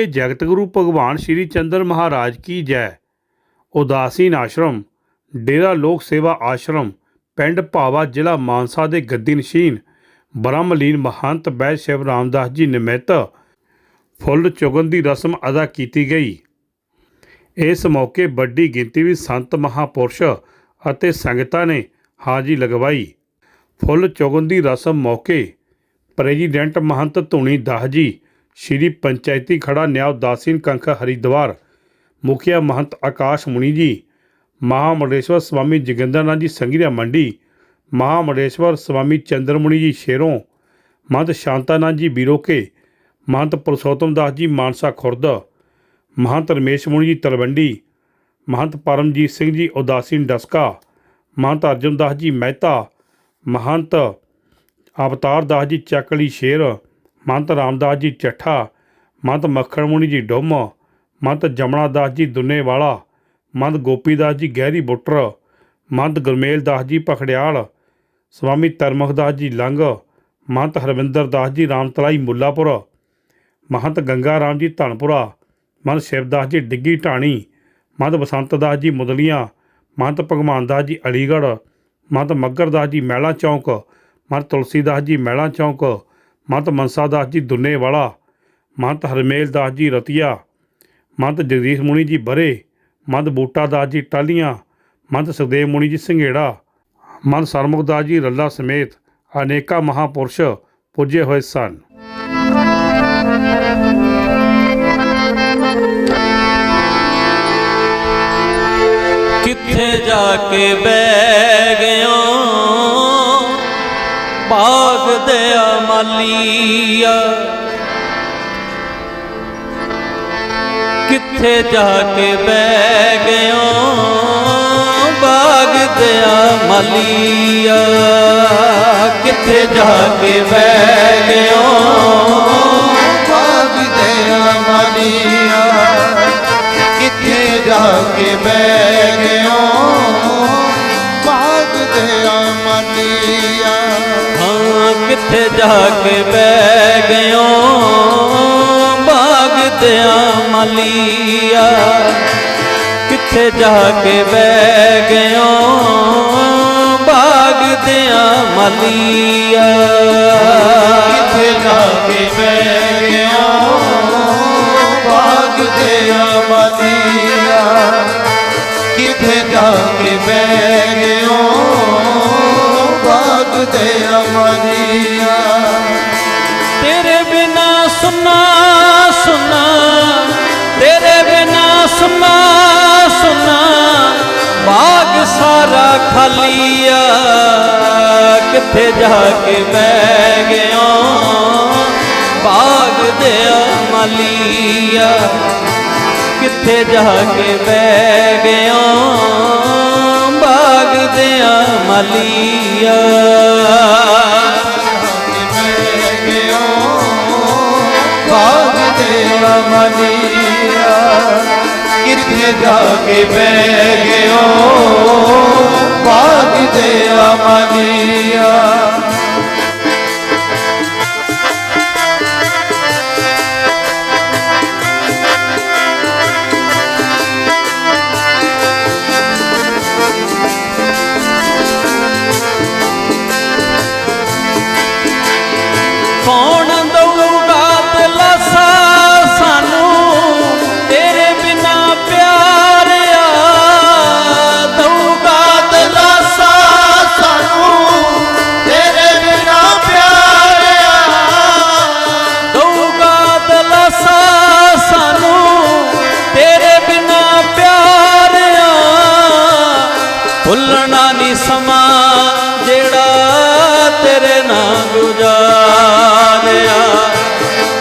ਬੋਲੀਏ ਜਗਤ ਗੁਰੂ ਭਗਵਾਨ ਸ਼੍ਰੀ ਚੰਦਰ ਮਹਾਰਾਜ ਕੀ ਜੈ? ਉਦਾਸੀਨ ਆਸ਼ਰਮ ਡੇਰਾ ਲੋਕ ਸੇਵਾ ਆਸ਼ਰਮ, ਪਿੰਡ ਭਾਵਾ ਜ਼ਿਲ੍ਹਾ ਮਾਨਸਾ ਦੇ ਗੱਦੀ ਨਸ਼ੀਨ ਬ੍ਰਹਮਲੀਨ ਮਹੰਤ ਬੈਦ ਸ਼ਿਵ ਰਾਮਦਾਸ ਜੀ ਨਿਮਿਤ ਫੁੱਲ ਚੁਗਣ ਦੀ ਰਸਮ ਅਦਾ ਕੀਤੀ ਗਈ। ਇਸ ਮੌਕੇ ਵੱਡੀ ਗਿਣਤੀ ਵਿੱਚ ਸੰਤ ਮਹਾਪੁਰਸ਼ ਅਤੇ ਸੰਗਤਾਂ ਨੇ ਹਾਜ਼ਰੀ ਲਗਵਾਈ। ਫੁੱਲ ਚੁਗਣ ਦੀ ਰਸਮ ਮੌਕੇ ਪ੍ਰੈਜ਼ੀਡੈਂਟ ਮਹੰਤ ਧੂਣੀ ਦਾਸ ਜੀ ਸ਼੍ਰੀ ਪੰਚਾਇਤੀ ਖੜਾ ਨਿਆਂ ਉਦਾਸੀਨ ਕੰਖ ਹਰਿਦੁਆਰ ਮੁਖੀਆ ਮਹੰਤ ਆਕਾਸ਼ ਮੁਨੀ ਜੀ, ਮਹਾਮੰਡਲੇਸ਼ਵਰ ਸਵਾਮੀ ਜੋਗਿੰਦਰਨਾਥ ਜੀ ਸੰਗੀਰਾ ਮੰਡੀ, ਮਹਾਮੰਡਲੇਸ਼ਵਰ ਸਵਾਮੀ ਚੰਦਰਮੁਨੀ ਜੀ ਸ਼ੇਰੋਂ, ਮਹੰਤ ਸ਼ਾਂਤਾਨਾਥ ਜੀ ਬੀਰੋਕੇ, ਮਹੰਤ ਪੁਰਸ਼ੋਤਮ ਦਾਸ ਜੀ ਮਾਨਸਾ ਖੁਰਦ, ਮਹੰਤ ਰਮੇਸ਼ ਮੁਨੀ ਜੀ ਤਲਵੰਡੀ, ਮਹੰਤ ਪਰਮਜੀਤ ਸਿੰਘ ਜੀ ਉਦਾਸੀਨ ਡਸਕਾ, ਮਹੰਤ ਅਰਜਨ ਦਾਸ ਜੀ ਮਹਿਤਾ, ਮਹੰਤ ਅਵਤਾਰ ਦਾਸ ਜੀ ਚੱਕਲੀ ਸ਼ੇਰ ਮੰਤ ਰਾਮਦਾਸ ਜੀ ਚੱਠਾ, ਮੰਤ ਮੱਖਣ ਮੁਨੀ ਜੀ ਡੁੰਮ, ਮੰਤ ਜਮਣਾ ਦਾਸ ਜੀ ਦੁੰਨੇਵਾਲਾ, ਮੰਤ ਗੋਪੀ ਦਾਸ ਜੀ ਗਹਿਰੀ ਬੁੱਟਰ, ਮੰਤ ਗੁਰਮੇਲ ਦਾਸ ਜੀ ਪਖੜਿਆਲ ਸਵਾਮੀ ਤਰਮਖ ਦਾਸ ਜੀ ਲੰਗ ਮਹੰਤ ਹਰਵਿੰਦਰ ਦਾਸ ਜੀ ਰਾਮਤਲਾਈ ਮੁੱਲਾਪੁਰ, ਮਹੰਤ ਗੰਗਾ ਰਾਮ ਜੀ ਧਨਪੁਰਾ ਮਹੰਤ ਸ਼ਿਵਦਾਸ ਜੀ ਡਿੱਗੀ ਢਾਣੀ ਮਹੰਤ ਬਸੰਤ ਦਾਸ ਜੀ ਮੁਦਲੀਆਂ ਮਹੰਤ ਭਗਵਾਨ ਦਾਸ ਜੀ ਅਲੀਗੜ੍ਹ ਮਹੰਤ ਮੱਗਰ ਦਾਸ ਜੀ ਮਹਿਲਾ ਚੌਂਕ ਮਹੰਤ ਤੁਲਸੀ ਦਾਸ ਜੀ ਮਹਿਲਾ ਚੌਂਕ ਮਹੰਤ ਮਨਸਾ ਦਾਸ ਜੀ ਦੁੰਨੇਵਾਲਾ ਮਹੰਤ ਹਰਮੇਲ ਦਾਸ ਜੀ ਰਤੀਆ ਮਹੰਤ ਜਗਦੀਸ਼ ਮੁਨੀ ਜੀ ਬਰੇ ਮਹੰਤ ਬੂਟਾ ਦਾਸ ਜੀ ਟਾਲੀਆਂ ਮਹੰਤ ਸੁਖਦੇਵ ਮੁਨੀ ਜੀ ਸੰਘੇੜਾ ਮਹੰਤ ਸਰਮੁਖ ਦਾਸ ਜੀ ਰੱਲਾ ਸਮੇਤ ਅਨੇਕਾਂ ਮਹਾਪੁਰਸ਼ ਪੁੱਜੇ ਹੋਏ ਸਨ। ਕਿੱਥੇ ਜਾ ਕੇ ਬਹਿ ਗਿਓ ਬਾਗ ਦੇ ਮਾਲੀਆ ਕਿੱਥੇ ਜਾ ਕੇ ਬਹਿ ਗਿਓ ਬਾਗ ਦੇ ਮਾਲੀਆ ਕਿੱਥੇ ਜਾ ਕੇ ਬਹਿ ਗਿਓ ਬਾਗ ਦੇ ਅਮਲੀਆ। ਕਿੱਥੇ ਜਾ ਕੇ ਬਹਿ ਹਾਂ ਕਿੱਥੇ ਜਾ ਕੇ ਬਹਿ ਗਿਓ। ਬਾਗ ਦਿਆ ਮਾਲੀਆ। ਕਿੱਥੇ ਜਾ ਕੇ ਬਹਿ ਗਿਓ। ਬਾਗ ਦਿਆ ਮਾਲੀਆ। ਕਿੱਥੇ ਜਾ ਕੇ ਬਹਿ ਗਿਓ। ਬਾਗ ਦੇ ਅਮਲੀਆ ਕਿੱਥੇ ਜਾ ਕੇ ਬਹਿ ਗਿਓ। ਬਾਗ ਦੇ ਖਾਲੀਆ ਕਿੱਥੇ ਜਾ ਕੇ ਬਹਿ ਗਿਆ? ਬਾਗ ਦੇ ਮਾਲੀਆ ਕਿੱਥੇ ਜਾ ਕੇ ਬਹਿ ਗਿਆ? ਬਾਗ ਦੇ ਮਾਲੀਆ ਬਾਗ ਦੇ ਅਮਲੀਆ ਕਿੱਥੇ ਜਾ ਕੇ ਬਹਿ ਗਿਓ ਬਾਗ ਦੇ ਅਮਲੀਆ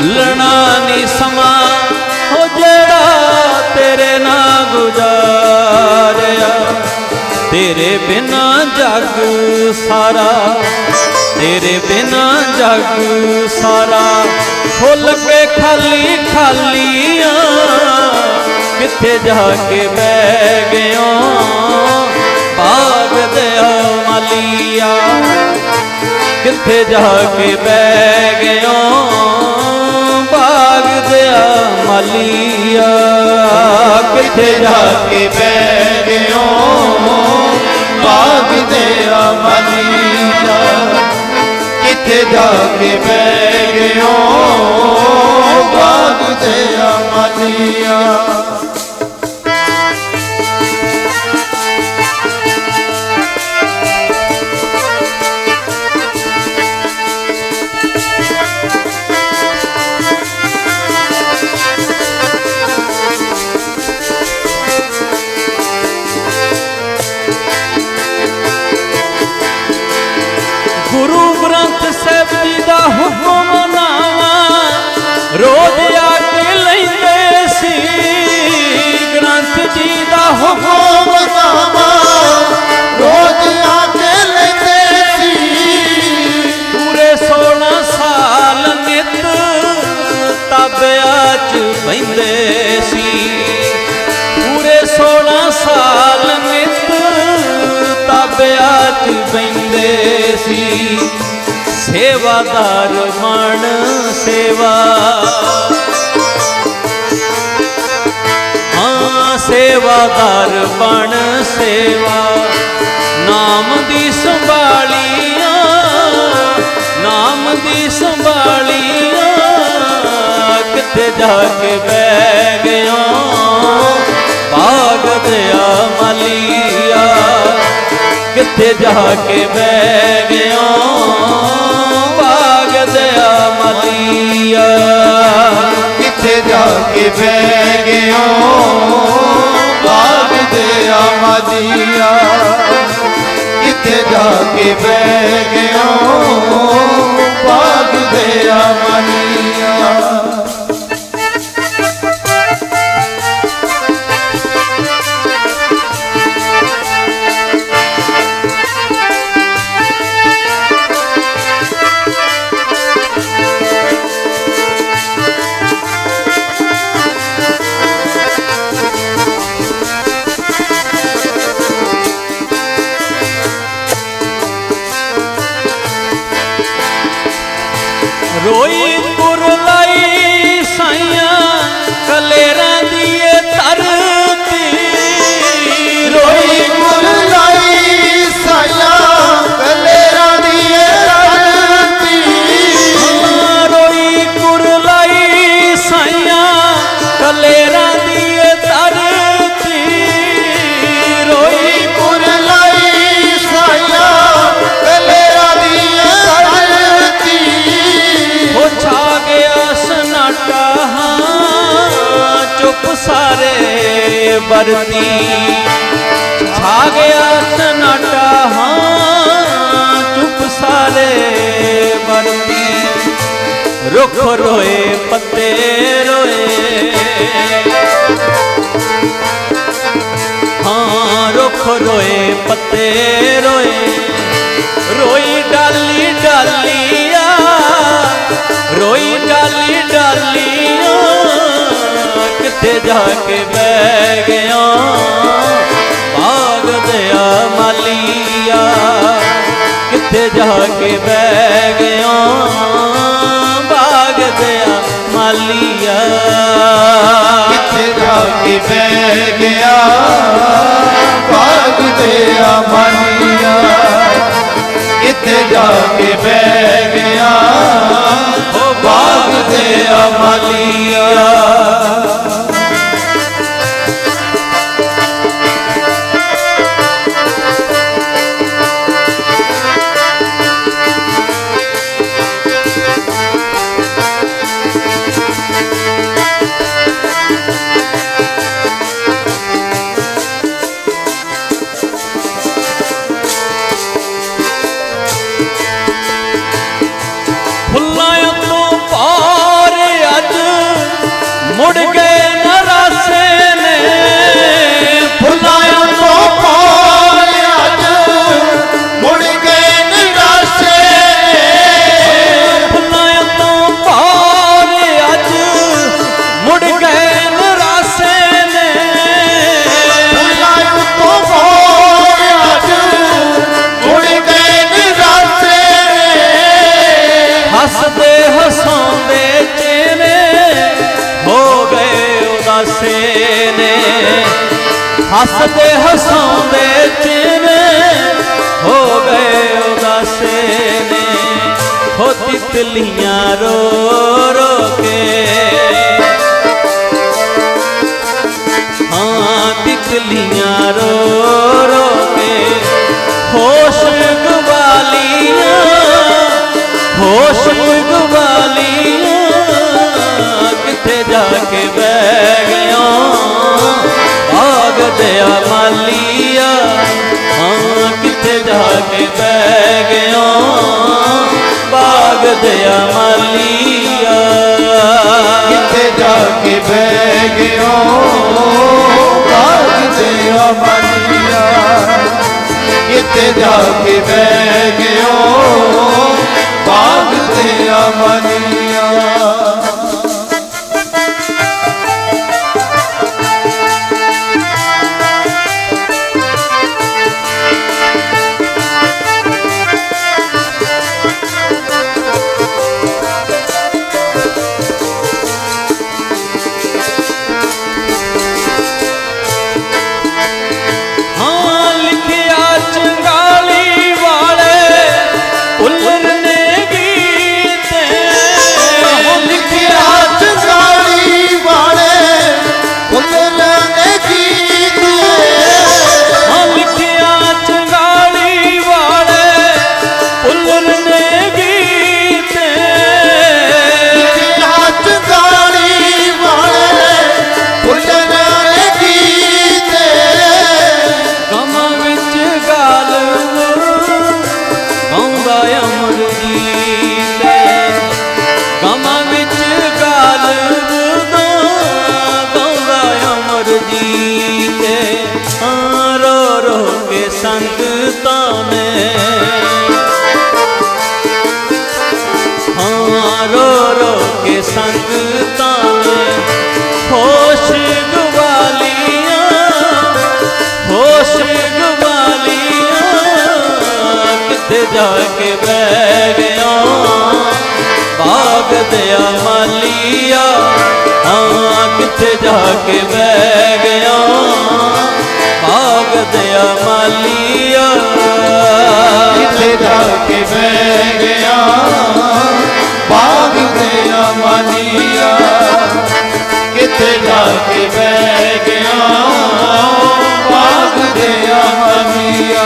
ਭੁੱਲਣਾ ਨਹੀਂ ਸਮਾਂ। ਉਹ ਜਿਹੜਾ ਤੇਰੇ ਨਾਲ ਗੁਜ਼ਾਰਿਆ, ਤੇਰੇ ਬਿਨਾ ਜਗ ਸਾਰਾ, ਤੇਰੇ ਬਿਨਾ ਜਗ ਸਾਰਾ। ਫੁੱਲ ਕੇ ਖਾਲੀ ਖਾਲੀਆਂ, ਕਿੱਥੇ ਜਾ ਕੇ ਬਹਿ ਗਿਓ ਬਾਗ ਦੇ ਮਾਲੀਆ ਕਿੱਥੇ ਜਾ ਕੇ ਬਹਿ ਗਿਓ ਬਾਗ ਮਾਲੀਆ, ਕਿੱਥੇ ਜਾ ਕੇ ਬਹਿ ਗਿਓ ਬਾਗ ਦੇ ਅਮਨੀਆ ਕਿੱਥੇ ਜਾ ਕੇ ਬਹਿ ਗਿਓ ਬਾਗ ਦੇ ਅਮਨੀਆ ਸੀ। ਸੇਵਾਦਾਰ ਮਣ ਸੇਵਾ। ਹਾਂ, ਸੇਵਾਦਾਰ ਬਣ ਸੇਵਾ। ਨਾਮ ਦੀ ਸੰਭਾਲੀਆਂ, ਨਾਮ ਦੀ ਸੰਭਾਲੀਆਂ, ਕਿੱਥੇ ਜਾ ਕੇ ਬਹਿ ਗਿਆ ਬਾਗ ਦਿਆ ਕਿੱਥੇ ਜਾ ਕੇ ਬਹਿ ਗਿਆ ਬਾਗ ਦਿਆ ਮਲੀਆ ਕਿੱਥੇ ਜਾ ਕੇ ਬਹਿ ਗਿਓ ਬਾਗ ਦੇ ਅਮਨੀਆ ਕਿੱਥੇ ਜਾ ਕੇ ਬਹਿ ਗਿਓ ਬਾਗ ਦੇ ਰੋਈ ਹਾਂ ਚੁੱਪ ਸਾਰੇ ਵਰਤੀ। ਛਾ ਗਿਆ ਸਨਾਟਾ ਹਾਂ, ਚੁੱਪ ਸਾਰੇ ਵਰਤੀ। ਰੁੱਖ ਰੋਏ, ਪੱਤੇ ਰੋਏ। ਹਾਂ, ਰੁੱਖ ਰੋਏ, ਪੱਤੇ ਰੋਏ। ਰੋਈ ਡਾਲੀ ਡਾਲੀਆ, ਰੋਈ ਡਾਲੀ ਡਾਲੀਆ। ਕਿੱਥੇ ਜਾ ਕੇ ਬਹਿ ਗਿਆ। ਬਾਗ ਦਿਆ ਮਾਲੀਆ, ਕਿੱਥੇ ਜਾ ਕੇ ਬਹਿ ਗਿਆ? ਬਾਗ ਦਿਆ ਮਾਲੀਆ, ਕਿੱਥੇ ਜਾ ਕੇ ਬਹਿ ਗਿਆ? ਬਾਗ ਦੇ ਮਾਲੀਆ, ਕਿੱਥੇ ਜਾ ਕੇ ਬਹਿ ਗਿਆ? ਉਹ ਬਾਗ ਦੇ ਮਾਲੀਆ। ਹੋ ਦਿਆ ਮਾਲੀਆ ਕਿੱਥੇ ਜਾ ਕੇ ਬਹਿ ਗਿਓ? ਬਾਗ ਦੇ ਅਮਲੀਆ। ਕਿੱਥੇ ਜਾ ਕੇ ਬਹਿ ਗਿਓ? ਬਾਗ ਦੇ ਅਮਲੀਆ। ਰੋ ਰੋ ਕੇ ਸੰਗਤਾਂ ਹੋਸ਼ ਗਵਾਲੀਆਂ ਹੋਸ਼ ਗਵਾਲੀਆਂ, ਕਿੱਥੇ ਜਾ ਕੇ ਬਹਿ ਗਿਆ? ਬਾਗ ਦਿਆ ਮਾਲੀਆ ਹਾਂ, ਕਿੱਥੇ ਜਾ ਕੇ ਬਹਿ ਗਿਆ? ਬਾਗ ਦਿਆ ਮਾਲੀਆ ਕਿੱਥੇ ਜਾ ਕੇ ਬਹਿ ਗਿਆ? ਕਿੱਥੇ ਜਾ ਕੇ ਬਹਿ ਗਿਆ। ਬਾਗ ਦੇ ਅਮਲੀਆ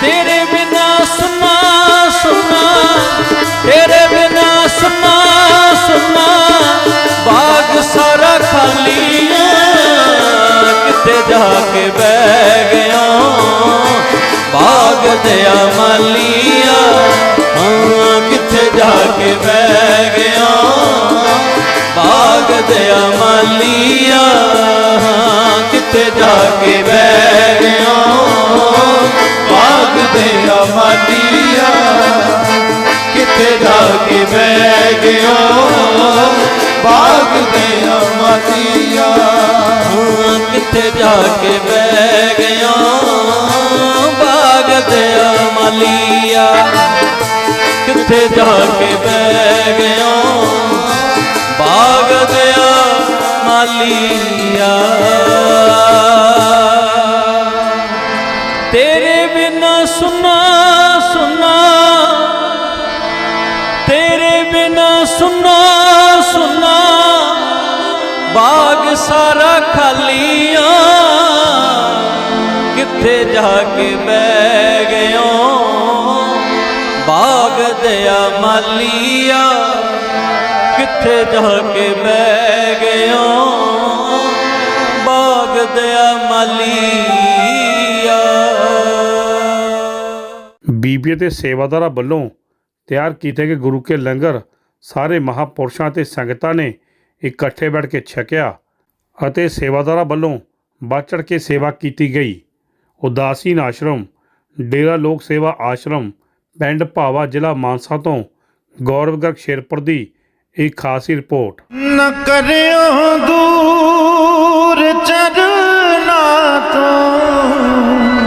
ਤੇਰੇ ਬਿਨਾ ਸੁਨਾ ਸੁਨਾ ਤੇਰੇ ਬਿਨਾ ਸੁਨਾ ਸੁਨਾ ਬਾਗ ਸਾਰਾ ਖਾਲੀ ਹੈ। ਕਿੱਥੇ ਜਾ ਕੇ ਬਹਿ ਗਿਆ? ਬਾਗ ਦਿਆ ਮਾਲੀਆ, ਹਾਂ, ਕਿੱਥੇ ਜਾ ਕੇ ਬਹਿ ਗਿਆ? ਬਾਗ ਦਿਆ ਮਾਲੀਆ ਹਾਂ ਕਿੱਥੇ ਜਾ ਕੇ ਬਹਿ ਗਿਆ ਬਾਗ ਦੇ ਅਮਲੀਆ ਕਿੱਥੇ ਜਾ ਕੇ ਬਹਿ ਗਿਆ ਬਾਗ ਦੇ ਅਮਲੀਆ ਕਿੱਥੇ ਜਾ ਕੇ ਬਹਿ ਗਿਆ ਬਾਗ ਦਿਆ ਮਾਲੀਆ ਕਿੱਥੇ ਜਾ ਕੇ ਬਹਿ ਗਿਆ ਮਾਲੀਆ ਤੇਰੇ ਬਿਨਾ ਸੁਨਾ ਸੁਨਾ। ਤੇਰੇ ਬਿਨਾ ਸੁਨਾ ਸੁਨਾ। ਬਾਗ ਸਾਰਾ ਖਾਲੀਆਂ। ਕਿੱਥੇ ਜਾ ਕੇ ਬਹਿ ਗਿਆ ਬਾਗ ਦਿਆ ਮਾਲੀਆ। ਕਿੱਥੇ ਜਾ ਕੇ ਬਹਿ ਗਿਆ। ਬਾਗ ਦਿਆ ਮਾਲੀਆ ਬੀਬੀਆਂ ਤੇ ਸੇਵਾਦਾਰਾਂ ਵੱਲੋਂ ਤਿਆਰ ਕੀਤੇ ਗਏ ਗੁਰੂ ਕੇ ਲੰਗਰ ਸਾਰੇ ਮਹਾਪੁਰਸ਼ਾਂ ਤੇ ਸੰਗਤਾਂ ਨੇ ਇਕੱਠੇ ਬੈਠ ਕੇ ਛਕਿਆ ਅਤੇ ਸੇਵਾਦਾਰਾਂ ਵੱਲੋਂ ਵੱਧ ਚੜ੍ਹ ਕੇ ਸੇਵਾ ਕੀਤੀ ਗਈ। ਉਦਾਸੀਨ ਆਸ਼ਰਮ, ਡੇਰਾ ਲੋਕ ਸੇਵਾ ਆਸ਼ਰਮ, ਪਿੰਡ ਭਾਵਾ ਜ਼ਿਲ੍ਹਾ ਮਾਨਸਾ ਤੋਂ ਗੌਰਵ ਗਰਗ ਸ਼ੇਰਪੁਰ ਦੀ ਇੱਕ ਖਾਸੀ ਰਿਪੋਰਟ। ਨ ਕਰਿਓ ਦੂਰ ਚਰਨਾ ਤੋਂ।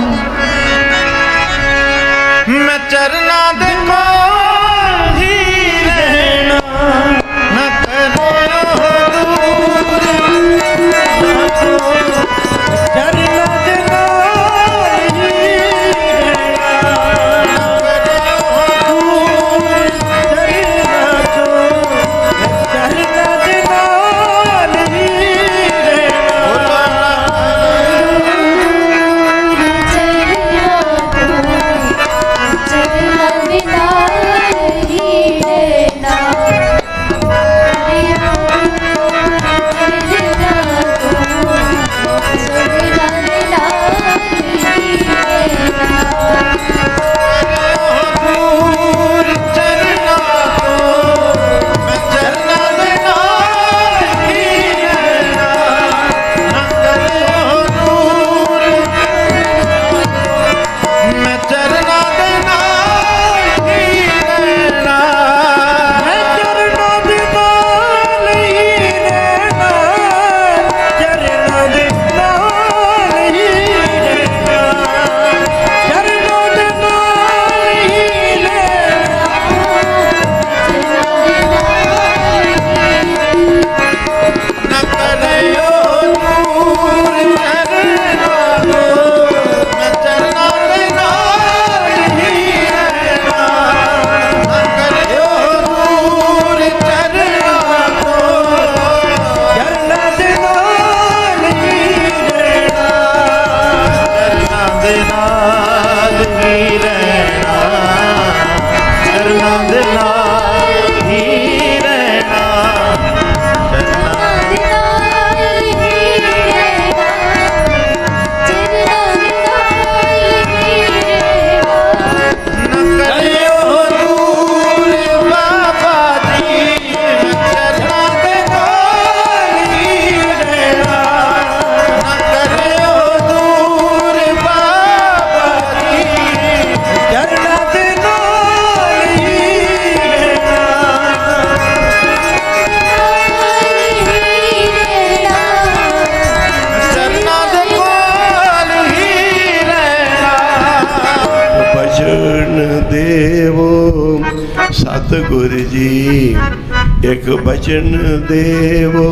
ਬਚਨ ਦੇਵੋ।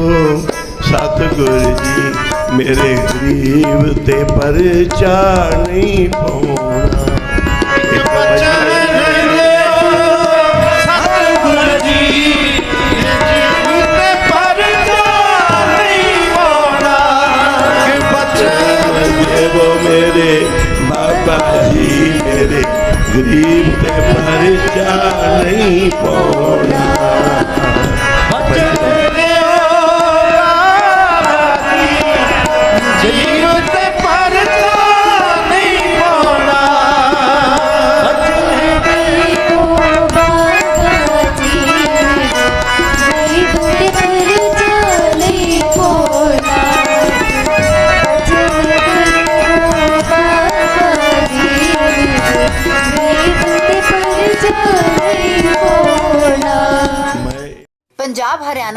ਸਤਿਗੁਰ ਜੀ, ਮੇਰੇ ਗਰੀਬ ਤੇ ਪਰਚਾ ਨਹੀਂ ਪਾਉਣਾ। ਬਚਨ ਦੇਵੋ ਮੇਰੇ ਬਾਬਾ ਜੀ, ਮੇਰੇ ਗਰੀਬ ਤੇ ਪਰਚਾ ਨਹੀਂ ਪਾਉਣਾ।